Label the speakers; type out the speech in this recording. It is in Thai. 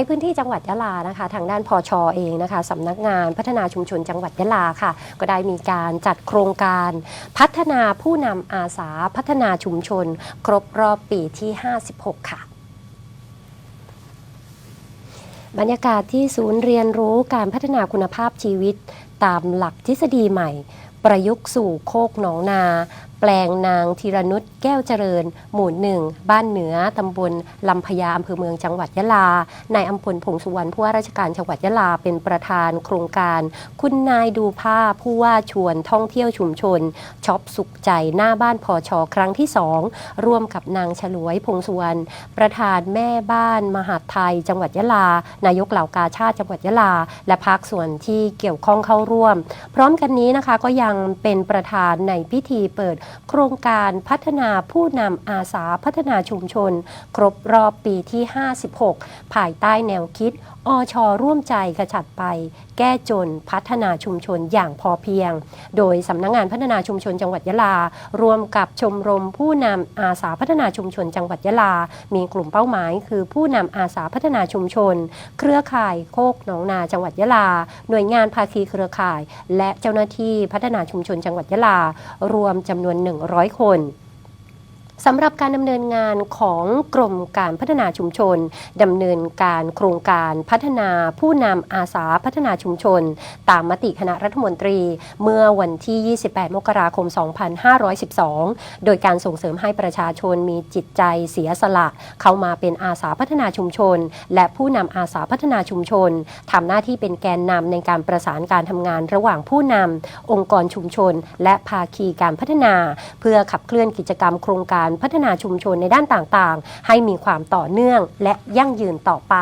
Speaker 1: ในพื้นที่จังหวัดยะลานะคะ ทางด้านพอชอเองนะคะสำนักงานพัฒนาชุมชนจังหวัดยะลาค่ะ ก็ได้มีการจัดโครงการพัฒนาผู้นำอาสาพัฒนาชุมชน ครบรอบปีที่ 56 ค่ะบรรยากาศที่ศูนย์เรียนรู้การพัฒนาคุณภาพชีวิต ตามหลักทฤษฎีใหม่ ประยุกต์สู่โคกหนองนา แปลงนางธีรนุชแก้วเจริญ หมู่หนึ่ง บ้านเหนือ ตำบลลำพญาอำเภอเมืองจังหวัดยะลา นายอัมพลพงษ์สุวรรณผู้ว่าราชการจังหวัดยะลาเป็นประธานโครงการ คุณนายดูภาพผู้ว่าชวนท่องเที่ยวชุมชนช็อปสุขใจหน้าบ้านพอชอครั้งที่สองร่วมกับนางฉลวยพงษ์สุวรรณประธานแม่บ้าน มหาดไทย จังหวัดยะลา นายกเหล่ากาชาติจังหวัดยะลา และภาคส่วนที่เกี่ยวข้องเข้าร่วม พร้อมกันนี้นะคะก็ยังเป็นประธานในพิธีเปิดโครงการพัฒนาผู้นำอาสาพัฒนาชุมชน ครบรอบปีที่ 56 ภายใต้แนวคิด อชร่วมใจกระจัดไป แก้จนพัฒนาชุมชนอย่างพอเพียง โดยสำนักงงานพัฒนาชุมชนจังหวัดยะลาร่วมกับชมรมผู้นำอาสาพัฒนาชุมชนจังหวัดยะลา มีกลุ่มเป้าหมาย คือผู้นำอาสาพัฒนาชุมชน เครือข่ายโคกหนองนาจังหวัดยะลา หน่วยงานภาคีเครือข่าย และเจ้าหน้าที่พัฒนาชุมชนจังหวัดยะลารวมจำนวน100 คน สำหรับการดำเนินงานของกรมการพัฒนาชุมชนดำเนินการโครงการพัฒนาผู้นำอาสาพัฒนาชุมชน ตามมติคณะรัฐมนตรี เมื่อวันที่ 28 มกราคม 2512 โดยการส่งเสริมให้ประชาชนมีจิตใจเสียสละ เข้ามาเป็นอาสาพัฒนาชุมชน และผู้นำอาสาพัฒนาชุมชนทำหน้าที่เป็นแกนนำในการประสานการทำงานระหว่างผู้นำองค์กรชุมชน และภาคีการพัฒนา เพื่อขับเคลื่อนกิจกรรมโครงการพัฒนาชุมชนในด้านต่างๆ ให้มีความต่อเนื่องและยั่งยืนต่อไป